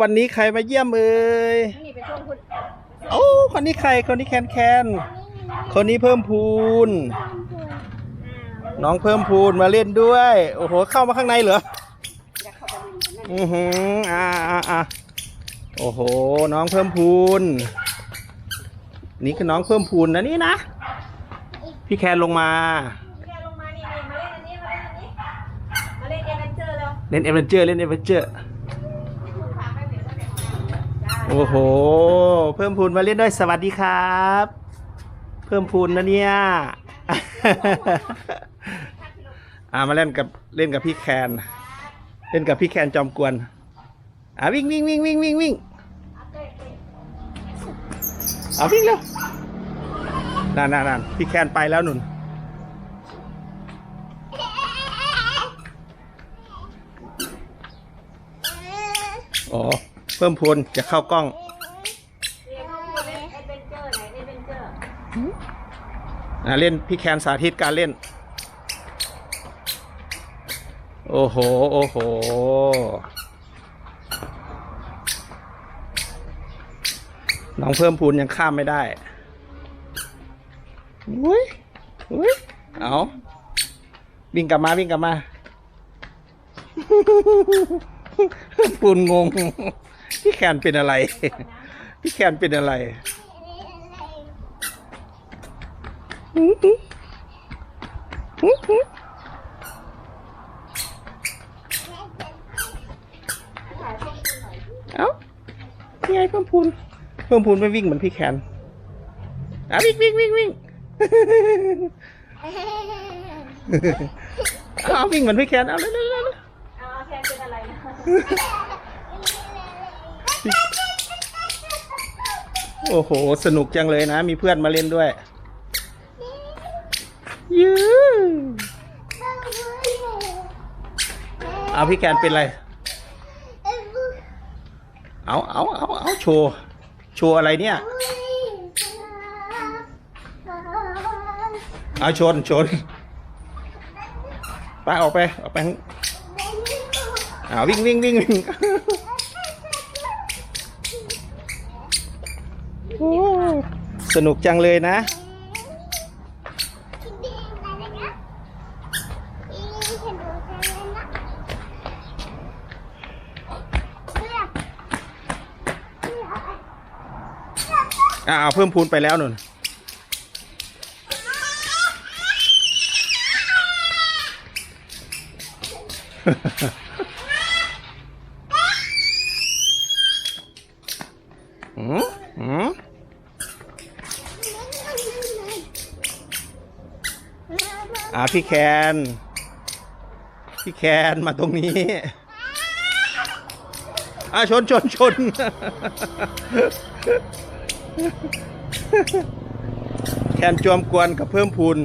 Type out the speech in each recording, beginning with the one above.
วันนี้ใครมาเยี่ยมเอ่ยนี่ไปช่วงคุณโอ้คนนี้ใครคนนี้แคนแคนคนนี้เพิ่มพูน น้องเพิ่มพูนมาเล่นด้วย โอ้โหเข้ามาข้างในเหรออยากเข้าไปดูนั่นอือหืออ่าอ่าอ่าโอ้โห น้องเพิ่มพูน นี่คือน้องเพิ่มพูนนะนี่นะ พี่แคนลงมาแกลงมานี่นี่มาเล่นอันนี้มาเล่นอันนี้มาเล่นเอเวนเจอร์แล้วเล่นเอเวนเจอร์ โอ้โห เพิ่มพูนมาเล่นด้วยสวัสดีครับ เพิ่มพูนนะเนี่ย อ่ามาเล่นกับเล่นกับพี่แคน เล่นกับพี่แคนจอมกวน อ่าวิ่งวิ่งวิ่งวิ่งวิ่งวิ่งเอาวิ่งเร็วนั่นนั่นนั่นพี่แคนไปแล้วหนุนอ๋อ เพิ่มพูนจะเข้ากล้องเรียนเขาพูดเล่นเอเวนเจอร์ไหนเอเวนเจอร์อ่าเล่นพี่แคนสาธิตการเล่น โอ้โห โอ้โห น้องเพิ่มพูนยังข้ามไม่ได้อุ้ยอุ้ยเอาวิ่งกลับมาวิ่งกลับมา ปูนงง พี่แคนเป็นอะไร พี่แคนเป็นอะไรเอ้านี่ไงเพิ่มพูนเพิ่มพูนไม่วิ่งเหมือนพี่แคนอะวิ่งวิ่งวิ่งวิ่งเอาวิ่งเหมือนพี่แคนเอาเร็วเร็วเร็วเร็วเอาแทนเป็นอะไรนะ โอ้โห สนุกจังเลยนะ มีเพื่อนมาเล่นด้วยยือเอาพี่แคนเป็นไร เอาเอาเอาเอาโชว์ โชว์อะไรเนี่ย เอาชนชนไปออกไป ออกไปข้างอ่าวิ่งวิ่งวิ่งวิ่งโอ้ สนุกจังเลยนะ อ่าเอาเพิ่มพูนไปแล้วนุ่น อ่าพี่แคน พี่แคนมาตรงนี้อ่าชนชนชน แคนจวมกวนกับเพิ่มพูน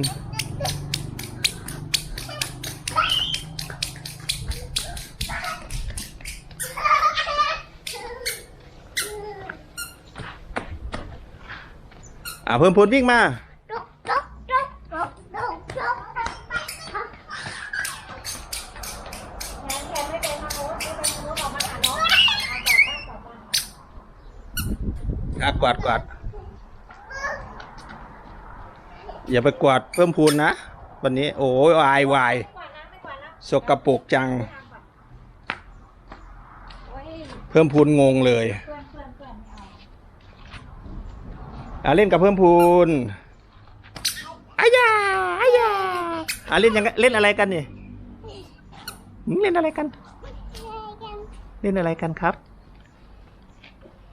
อ่าเพิ่มพูนวิ่งมา แทนแทนไม่เป็นมาโน้ตไม่เป็นมาโน้ตออกมาหาน้องเอากลับบ้านกลับบ้านอะกวาดกวาดอย่าไปกวาดเพิ่มพูนนะ วันนี้ โอ้ยวายวายไม่กวาดนะไม่กวาดนะสกปรกจังโอ้ยเพิ่มพูนงงเลยเพื่อนเพื่อนเพื่อนไม่เอาอะเล่นกับเพิ่มพูนอายาอายาอะเล่นยังไงเล่นอะไรกันนี่หืมเล่นอะไรกัน เล่นอะไรกันครับ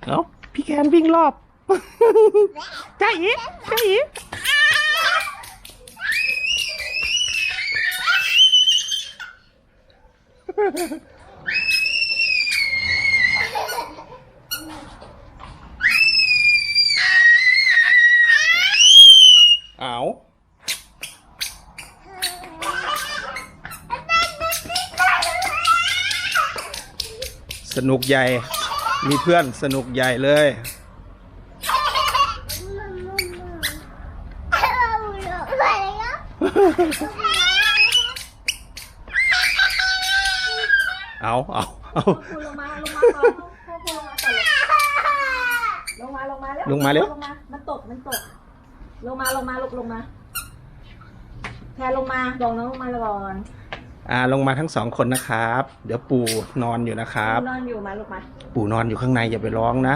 เอ้า พี่แคนวิ่งรอบจ้าอีจ้าอีเอาสนุกใหญ่ มีเพื่อนสนุกใหญ่เลย เอาเอาเอาลงมาลงมาก่อนให้ครูลงมาก่อนลงมาลงมาเร็วลงมาเร็วลงมามันตกมันตก ลงมาลงมาลงลงมา แพรลงมาบอกน้องลงมาก่อน อ่าลงมาทั้งสองคนนะครับ เดี๋ยวปู่นอนอยู่นะครับ นอนอยู่มาลูกมาปู่นอนอยู่ข้างในอย่าไปร้องนะ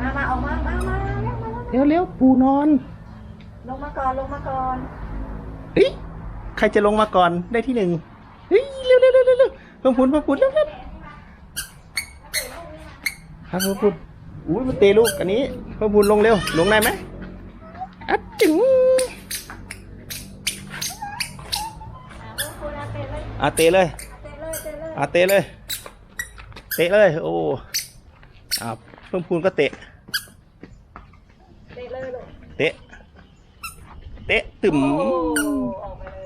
มามาออกมามามาเร็วมาเร็วเร็วเร็วปู่นอนลงมาก่อนลงมาก่อนเฮ้ยใครจะลงมาก่อนได้ที่หนึ่งเฮ้ยเร็วเร็วเร็วเร็วเร็วเพิ่มพูนเพิ่มพูนเร็วเร็วครับเพิ่มพูนอุ้ยมันเตะลูกอันนี้เพิ่มพูนลงเร็วลงได้ไหมอัดจึง อะลูกคุณอาเตะเลยอาเตะเลยเตะเลยเตะเลยอาเตะเลย เตะเลย โอ้อ่าเพิ่มพูนก็เตะ เตะเลยลูกเตะ เตะตึมโอ้ออกไปเลย